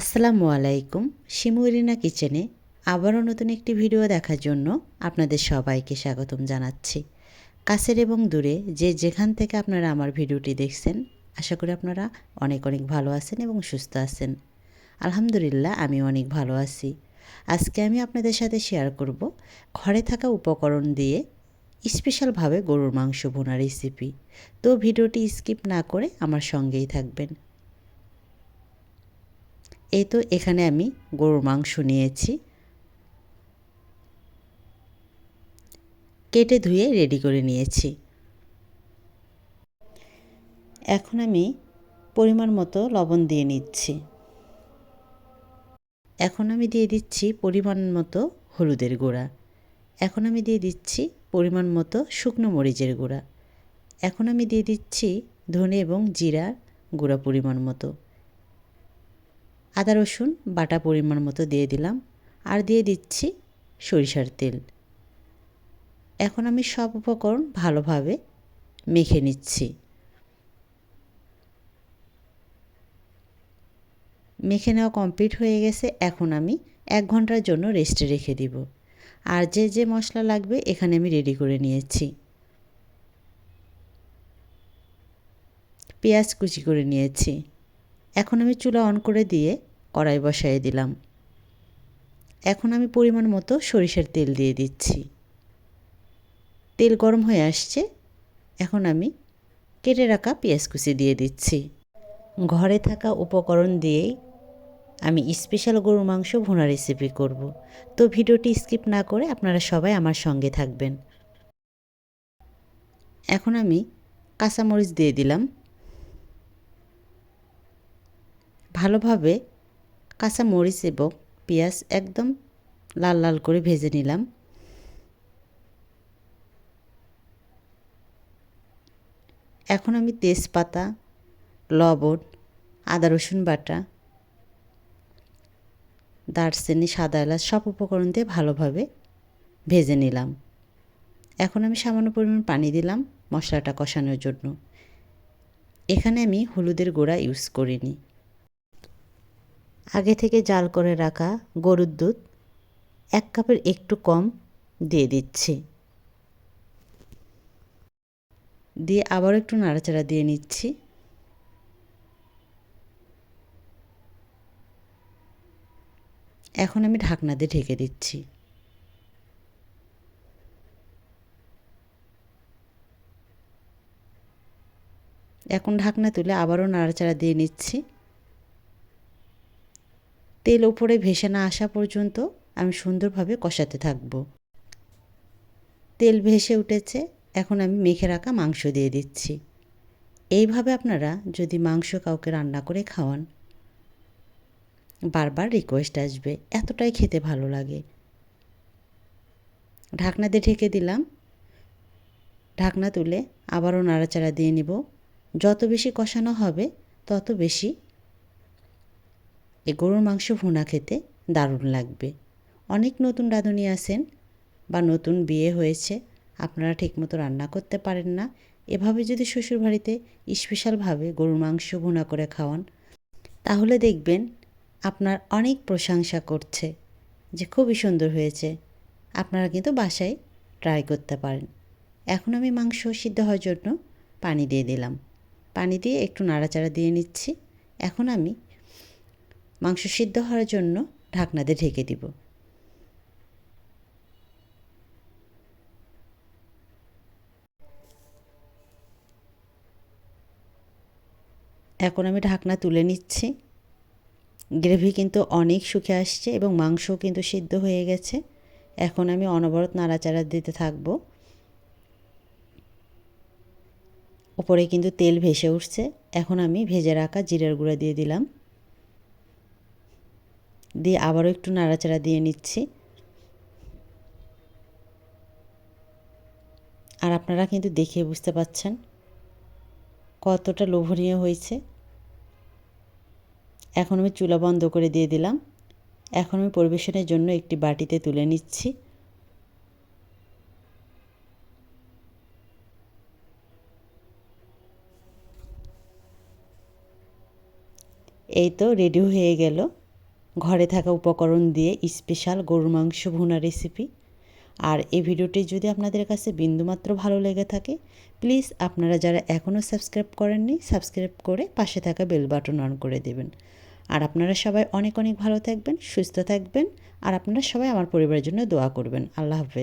আসসালামু আলাইকুম শিমুরিনা কিচেনে আবারও নতুন একটি ভিডিও দেখার জন্য আপনাদের সবাইকে স্বাগতম জানাচ্ছি। কাছের এবং দূরে যে যেখান থেকে আপনারা আমার ভিডিওটি দেখছেন, আশা করি আপনারা অনেক অনেক ভালো আছেন এবং সুস্থ আছেন। আলহামদুলিল্লাহ, আমি অনেক ভালো আছি। আজকে আমি আপনাদের সাথে শেয়ার করব ঘরে থাকা উপকরণ দিয়ে স্পেশালভাবে গরুর মাংস ভুনা রেসিপি তো ভিডিওটি স্কিপ না করে আমার সঙ্গেই থাকবেন। এই তো এখানে আমি গরুর মাংস নিয়েছি। কেটে ধুয়ে রেডি করে নিয়েছি। এখন আমি পরিমাণ মতো লবণ দিয়ে নিচ্ছি। এখন আমি দিয়ে দিচ্ছি পরিমাণ মতো হলুদের গুঁড়া। এখন আমি দিয়ে দিচ্ছি পরিমাণ মতো শুকনো মরিচের গুঁড়া। এখন আমি দিয়ে দিচ্ছি ধনে এবং জিরার গুঁড়া পরিমাণ মতো। আদা রসুন বাটা পরিমাণ মতো দিয়ে দিলাম আর দিয়ে দিচ্ছি সরিষার তেল। এখন আমি সব উপকরণ ভালোভাবে মেখে নিচ্ছি। মেখে নেওয়া কমপ্লিট হয়ে গেছে, এখন আমি এক ঘণ্টার জন্য রেস্টে রেখে দিব। আর যে যে মশলা লাগবে এখানে আমি রেডি করে নিয়েছি। পেঁয়াজ কুচি করে নিয়েছি। এখন আমি চুলা অন করে দিয়ে কড়াই বসাই দিলাম। এখন আমি পরিমাণ মতো সরিষার তেল দিয়ে দিচ্ছি। তেল গরম হয়ে আসছে। এখন আমি কেটে রাখা পেঁয়াজ কুচি দিয়ে দিচ্ছি। ঘরে থাকা উপকরণ দিয়েই আমি স্পেশাল গরুর মাংস ভুনা রেসিপি করব। তো ভিডিওটি স্কিপ না করে আপনারা সবাই আমার সঙ্গে থাকবেন। এখন আমি কাঁচামরিচ দিয়ে দিলাম। ভালোভাবে কাঁচা মরিচ এবং পেঁয়াজ একদম লাল লাল করে ভেজে নিলাম। এখন আমি তেজপাতা, লবণ, আদা, রসুন বাটা, দারচিনি, সাদা এলাচ সব উপকরণ দিয়ে ভালোভাবে ভেজে নিলাম। এখন আমি সামান্য পরিমাণ পানি দিলাম মশলাটা কষানোর জন্য। এখানে আমি হলুদের গুঁড়া ইউজ করিনি। আগে থেকে জাল করে রাখা গরুর দুধ এক কাপের একটু কম দিয়ে দিচ্ছি। দিয়ে আবার একটু নাড়াচাড়া দিয়ে নিচ্ছি। এখন আমি ঢাকনা দিয়ে ঢেকে দিচ্ছি। এখন ঢাকনা তুলে আবারও নাড়াচাড়া দিয়ে নিচ্ছি। তেল ওপরে ভেসে না আসা পর্যন্ত আমি সুন্দরভাবে কষাতে থাকব। তেল ভেসে উঠেছে, এখন আমি মেখে রাখা মাংস দিয়ে দিচ্ছি। এইভাবে আপনারা যদি মাংস কাউকে রান্না করে খাওয়ান, বারবার রিকোয়েস্ট আসবে, এতটাই খেতে ভালো লাগে। ঢাকনা দিয়ে ঢেকে দিলাম। ঢাকনা তুলে আবারও নাড়াচাড়া দিয়ে নিব। যত বেশি কষানো হবে, তত বেশি এই গরুর মাংস ভুনা খেতে দারুণ লাগবে। অনেক নতুন রাঁধুনি আছেন বা নতুন বিয়ে হয়েছে, আপনারা ঠিকমতো রান্না করতে পারেন না। এভাবে যদি শ্বশুরবাড়িতে স্পেশালভাবে গরুর মাংস ভুনা করে খাওয়ান, তাহলে দেখবেন আপনার অনেক প্রশংসা করছে যে খুবই সুন্দর হয়েছে। আপনারা কিন্তু বাসায় ট্রাই করতে পারেন। এখন আমি মাংস সিদ্ধ হওয়ার জন্য পানি দিয়ে দিলাম। পানি দিয়ে একটু নাড়াচাড়া দিয়ে নিচ্ছি। এখন আমি মাংস সিদ্ধ হওয়ার জন্য ঢাকনাতে ঢেকে দিব। এখন আমি ঢাকনা তুলে নিচ্ছি। গ্রেভি কিন্তু অনেক শুকে আসছে এবং মাংসও কিন্তু সিদ্ধ হয়ে গেছে। এখন আমি অনবরত নাড়াচাড়া দিতে থাকব। উপরে কিন্তু তেল ভেসে উঠছে। এখন আমি ভেজে রাখা জিরার গুঁড়া দিয়ে দিলাম। দিয়ে আবারও একটু নাড়াচাড়া দিয়ে নিচ্ছি। আর আপনারা কিন্তু দেখে বুঝতে পাচ্ছেন কতটা লোভনীয় হয়েছে। এখন আমি চুলা বন্ধ করে দিয়ে দিলাম। এখন আমি পরিবেশনের জন্য একটি বাটিতে তুলে নিচ্ছি। এই তো রেডি হয়ে গেল। ঘরে থাকা উপকরণ দিয়ে স্পেশাল গরুর মাংস ভুনা রেসিপি আর এই ভিডিওটি যদি আপনাদের কাছে বিন্দুমাত্র ভালো লেগে থাকে প্লিজ আপনারা যারা এখনও সাবস্ক্রাইব করেননি সাবস্ক্রাইব করে পাশে থাকা বেল বাটন অন করে দেবেন। আর আপনারা সবাই অনেক অনেক ভালো থাকবেন, সুস্থ থাকবেন, আর আপনারা সবাই আমার পরিবারের জন্য দোয়া করবেন। আল্লাহ হাফেজ।